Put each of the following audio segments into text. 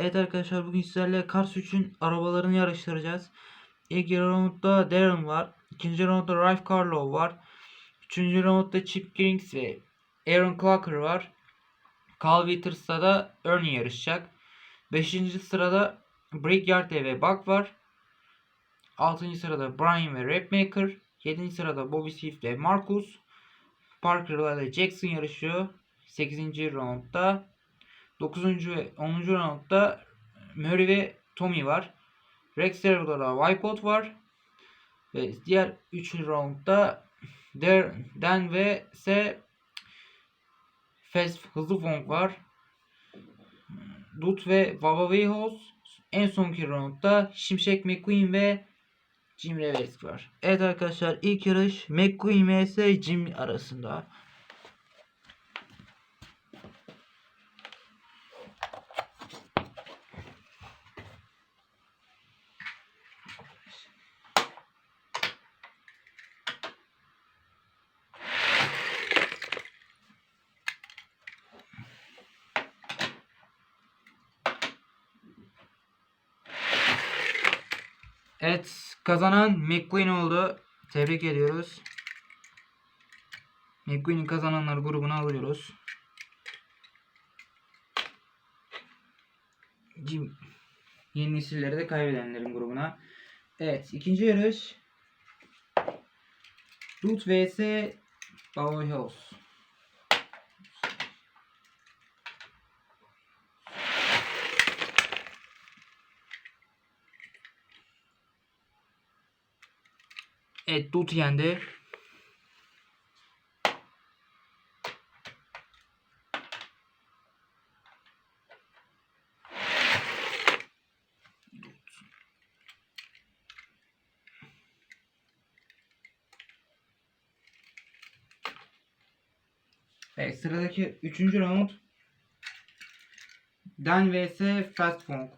Evet arkadaşlar bugün sizlerle Cars 3'ün arabalarını yarıştıracağız. İlk roundda Darren var. İkinci roundda Ralph Carlo var. Üçüncü roundda Chip Grings ve Aaron Clarker var. Carl Witters'ta da Ernie yarışacak. Beşinci sırada Brickyard ve Buck var. Altıncı sırada Brian ve Rapmaker. Yedinci sırada Bobby Swift ve Marcus. Parker'la ile Jackson yarışıyor. 8. roundda. 9. ve 10. roundda Murray ve Tommy var. Rex Servo'da da Wipeout var. Ve diğer 3 roundda Dan ve S Fast Hızlı Fong var. Dut ve Baba Weyhouse. En sonki roundda Şimşek McQueen ve Jim Revesk var. Evet arkadaşlar ilk yarış McQueen vs Jim arasında. Evet kazanan McQueen oldu. Tebrik ediyoruz. McQueen'in kazananlar grubuna alıyoruz. Jim yeni nesilleri de kaybedenlerin grubuna. Evet ikinci yarış. Root vs Bauer Evet Dut yendi. Evet sıradaki 3. round Dan vs Fast Funk.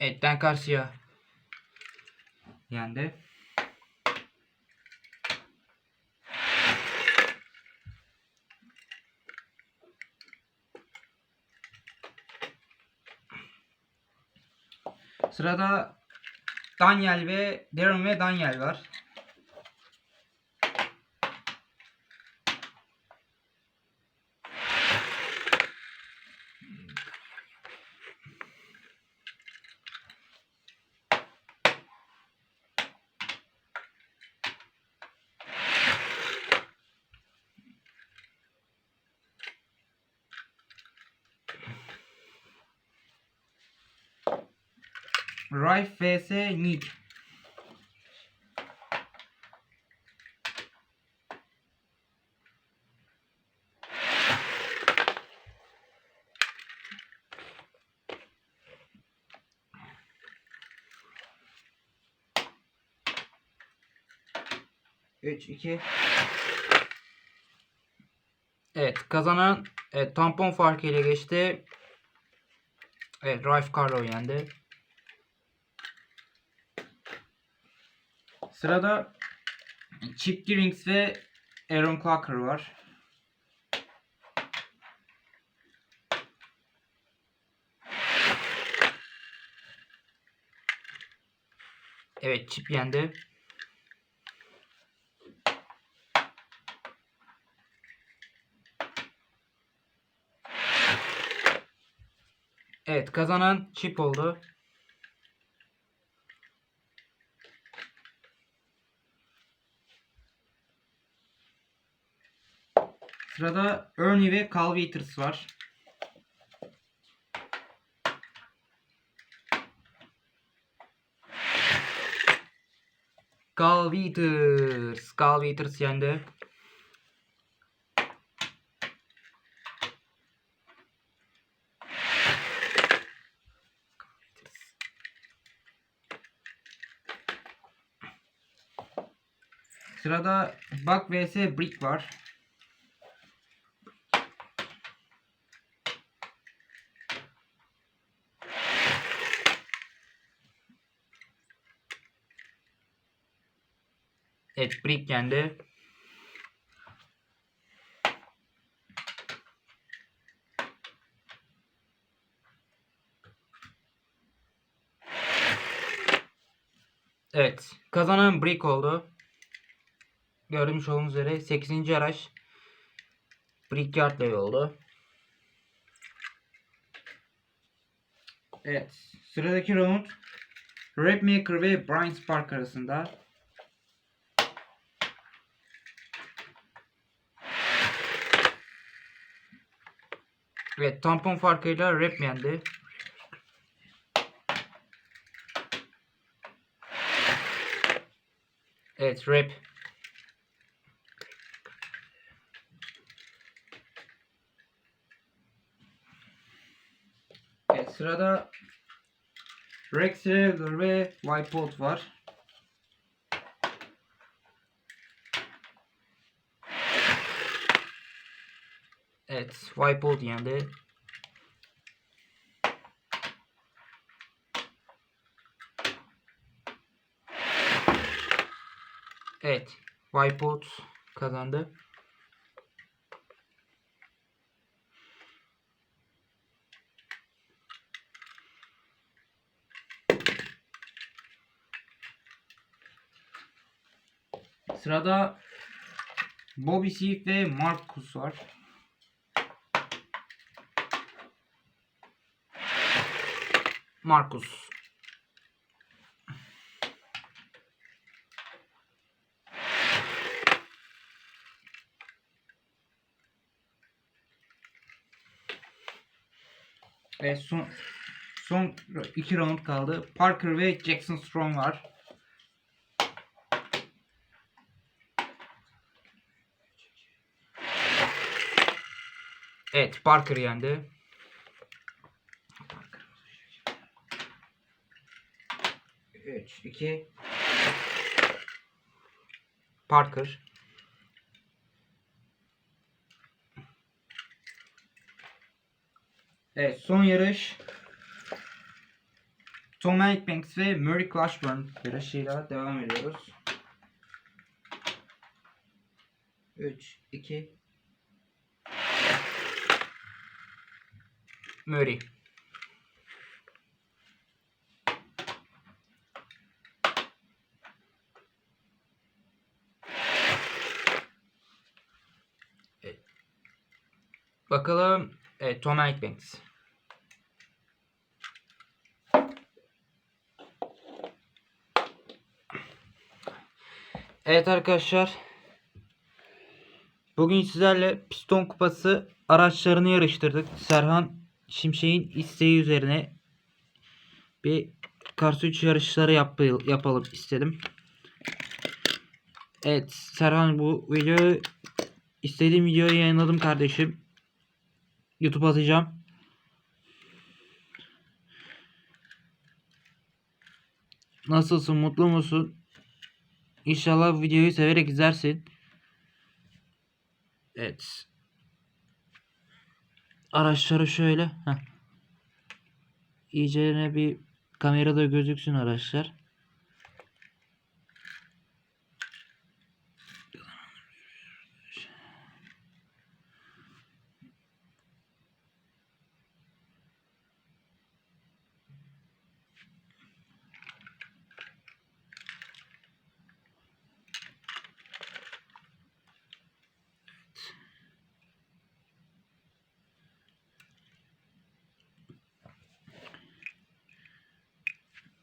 Evet Dan karşıya yendi. Sırada Daniel ve Darren ve Daniel var. Rife vs Nick. Üç, iki. Evet kazanan evet, tampon farkı ile geçti. Evet Rife Carlo yendi. Sırada Chip Gillings ve Aaron Clarker var. Evet Chip yendi. Evet kazanan Chip oldu. Sırada Ernie ve Carl Weathers var. Carl Weathers. Carl Weathers yendi. Sırada Buck vs Brick var. Brick yendi. Evet. Kazanan Brick oldu. Görmüş olduğunuz üzere 8. araç Brickyard oldu. Evet. Sıradaki round Rapmaker ve Brian Spark arasında. Evet tampon farkıyla Rap yendi. Evet Rap. Evet sırada Rex Raveler ve Wipeout var. Evet, Wipeout yendi. Evet, Wipeout kazandı. Sırada Bobby Seif ve Marcus var. Marcus. Ve son son iki round kaldı. Parker ve Jackson Strong var. Evet, Parker yendi. Üç, iki. Parker. Evet, son yarış. Tom Hanks ve Murray Clashburn yarışıyla devam ediyoruz. 3, 2, Murray. Bakalım. Evet, Tom Hanks. Evet arkadaşlar. Bugün sizlerle piston kupası araçlarını yarıştırdık. Serhan Şimşek'in isteği üzerine bir Kars 3 yarışları yap yapalım istedim. Evet Serhan bu videoyu istediğim videoyu yayınladım kardeşim. YouTube atacağım. Nasılsın? Mutlu musun? İnşallah videoyu severek izlersin. Evet. Araçları şöyle. Heh. İyice bir kamerada gözüksün araçlar.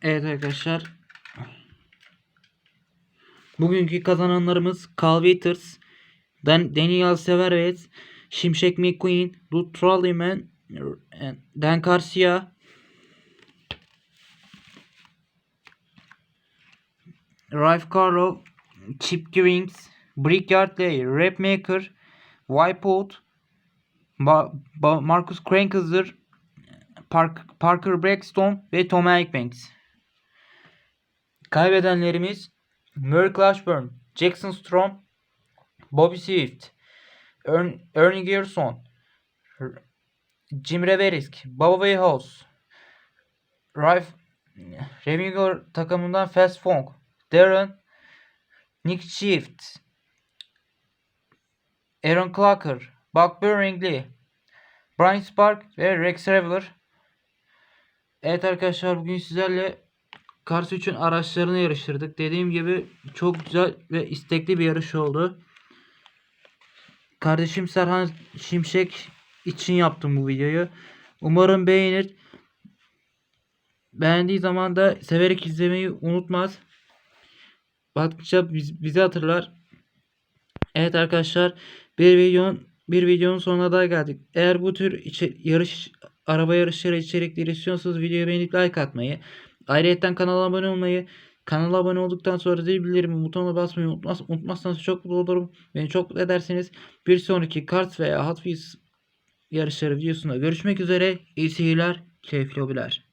Evet arkadaşlar. Bugünkü kazananlarımız Carl Weathers, Dan Daniel Severez, Şimşek McQueen, Ruth Trolleyman, Dan Garcia, Ralph Carlo, Chip Givings, Brickyard Day, Rapmaker, Wipeout, ba ba Marcus Crankhauser, Park Parker Braxton ve Tom Hanks. Kaybedenlerimiz Murray Clashburn, Jackson Strom, Bobby Swift, Ern Ernie Gerson, Jim Reverisk, Baba House, Ralph Remigo takımından Fast Funk, Darren Nick Shift, Aaron Clarker, Buck Birmingley, Brian Spark ve Rex Reveler. Evet arkadaşlar bugün sizlerle Kars 3'ün araçlarını yarıştırdık. Dediğim gibi çok güzel ve istekli bir yarış oldu. Kardeşim Serhan Şimşek için yaptım bu videoyu. Umarım beğenir. Beğendiği zaman da severek izlemeyi unutmaz. Baktıkça biz, bizi hatırlar. Evet arkadaşlar bir videonun bir videonun sonuna daha geldik. Eğer bu tür içe- yarış araba yarışları içerikleri istiyorsanız videoyu beğenip like atmayı, ayrıca kanala abone olmayı, kanala abone olduktan sonra zil bildirimi butonuna basmayı unutmaz, unutmazsanız çok mutlu olurum. Beni çok mutlu ederseniz bir sonraki kart veya Hot Wheels yarışları videosunda görüşmek üzere. İyi seyirler, keyifli hobiler.